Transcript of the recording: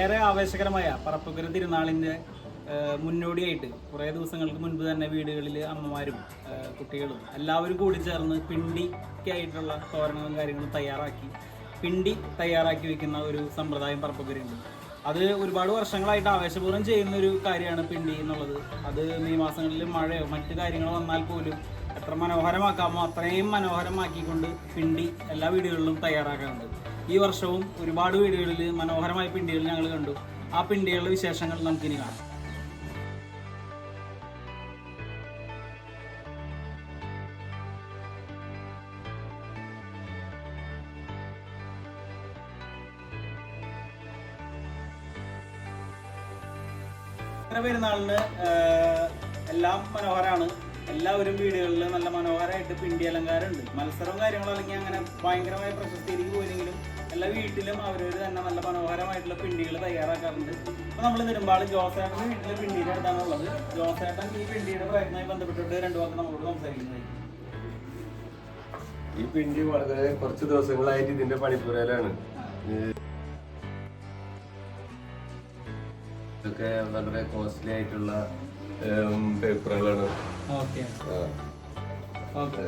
ഏറെ ആവേശകരമായ പറപ്പുക്കര തിരുനാളിന്റെ മുന്നോടിയായിട്ട് കുറേ ദിവസങ്ങൾക്ക് മുൻപ് തന്നെ വീടുകളിൽ അമ്മമാരും കുട്ടികളും എല്ലാവരും കൂടി ചേർന്ന് പിണ്ടിക്കായിട്ടുള്ള തോരണങ്ങളും കാര്യങ്ങളും തയ്യാറാക്കി പിണ്ടി തയ്യാറാക്കി വെക്കുന്ന ഒരു സമ്പ്രദായം പറപ്പുക്കരയുണ്ട് അത് ഒരുപാട് വർഷങ്ങളായിട്ട് ആവേശപൂർവം ചെയ്യുന്ന ഒരു കാര്യമാണ് പിണ്ടി എന്നുള്ളത്. അത് മെയ് മാസങ്ങളിൽ മഴയോ മറ്റു കാര്യങ്ങളോ വന്നാൽ പോലും എത്ര മനോഹരമാക്കാമോ അത്രയും മനോഹരമാക്കിക്കൊണ്ട് പിണ്ടി എല്ലാ വീടുകളിലും തയ്യാറാക്കാറുണ്ട്. ഈ വർഷവും ഒരുപാട് വീടുകളിൽ മനോഹരമായ പിണ്ടികൾ ഞങ്ങൾ കണ്ടു. ആ പിണ്ടികളുടെ വിശേഷങ്ങൾ നമുക്കിനി കാണാം. പെരുന്നാളിന് എല്ലാം മനോഹരമാണ്. എല്ലാവരും വീടുകളിൽ നല്ല മനോഹരമായിട്ട് പിണ്ടി അലങ്കാരം ഉണ്ട് മത്സരവും കാര്യങ്ങളും അല്ലെങ്കിൽ അങ്ങനെ ഭയങ്കരമായ പ്രശസ്തിയിലേക്ക് പോയില്ലെങ്കിലും എല്ലാ വീട്ടിലും അവരവർ തന്നെ നല്ല മനോഹരമായിട്ടുള്ള പിണ്ടികൾ തയ്യാറാക്കാറുണ്ട്. അപ്പോൾ നമ്മൾ നെടുമ്പാട് ജോസേട്ടന്റെ വീട്ടിലെ പിണ്ടിയുടെ അടുത്താണുള്ളത് ജോസേട്ടൻ ഈ പിണ്ടിയുടെ പ്രയത്നമായി ബന്ധപ്പെട്ടിട്ട് രണ്ടു വാക്ക് നമ്മളോട് സംസാരിക്കുന്നത് ഈ പിണ്ടി വളരെ കുറച്ച് ദിവസങ്ങളായിട്ട് ഇതിന്റെ പണിപ്പുരയിലാണ്. ഇതൊക്കെ വളരെ കോസ്റ്റ്ലി ആയിട്ടുള്ള പേപ്പറുകളാണ്. ഓക്കെ. ഓക്കെ